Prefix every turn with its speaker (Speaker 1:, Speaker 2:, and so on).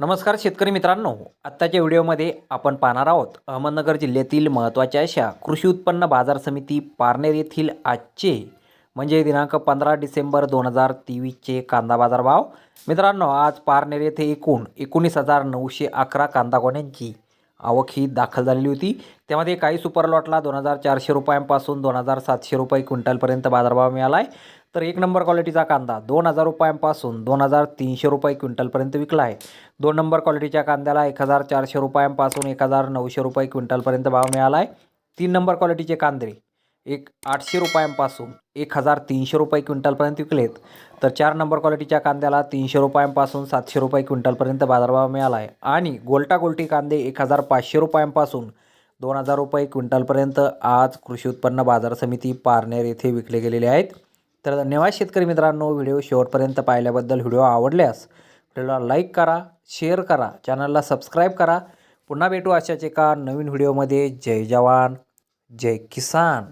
Speaker 1: नमस्कार शेतकरी मित्रांनो आत्ताच्या व्हिडिओमध्ये आपण पाहणार आहोत अहमदनगर जिल्ह्यातील महत्त्वाच्या अशा कृषी उत्पन्न बाजार समिती पारनेर येथील आजचे म्हणजे दिनांक पंधरा डिसेंबर दोन हजार तेवीसचे कांदा बाजार भाव. मित्रांनो आज पारनेर येथे एकूण एकोणीस हजार नऊशे अकरा कांदा गोण्यांची आवक ही दाखल झालेली होती. त्यामध्ये काही सुपर लॉटला दोन हजार चारशे रुपयांपासून दोन हजार सातशे रुपये क्विंटलपर्यंत बाजारभाव मिळाला आहे तर एक नंबर क्वालिटीचा कांदा दोन हजार रुपयांपासून दोन हजार तीनशे रुपये क्विंटलपर्यंत विकला आहे दोन नंबर क्वालिटीच्या कांद्याला एक हजार चारशे रुपयांपासून एक हजार नऊशे रुपये क्विंटलपर्यंत भाव मिळाला आहे तीन नंबर क्वालिटीचे कांदे एक आठशे रुपयांपासून एक हजार तीनशे रुपये क्विंटलपर्यंत विकलेत. तर चार नंबर क्वालिटीच्या कांद्याला तीनशे रुपयांपासून सातशे रुपये क्विंटलपर्यंत बाजारभाव मिळाला आहे आणि गोल्टा गोल्टी कांदे एक हजार पाचशे रुपयांपासून दोन हजार रुपये क्विंटलपर्यंत आज कृषी उत्पन्न बाजार समिती पारनेर येथे विकले गेलेले आहेत. तर धन्यवाद शेतकरी मित्रांनो व्हिडिओ शेवटपर्यंत पाहिल्याबद्दल व्हिडिओ आवडल्यास व्हिडिओला लाईक करा शेअर करा चॅनलला सबस्क्राईब करा. पुन्हा भेटू अशाच एका नवीन व्हिडिओमध्ये. जय जवान जय किसान.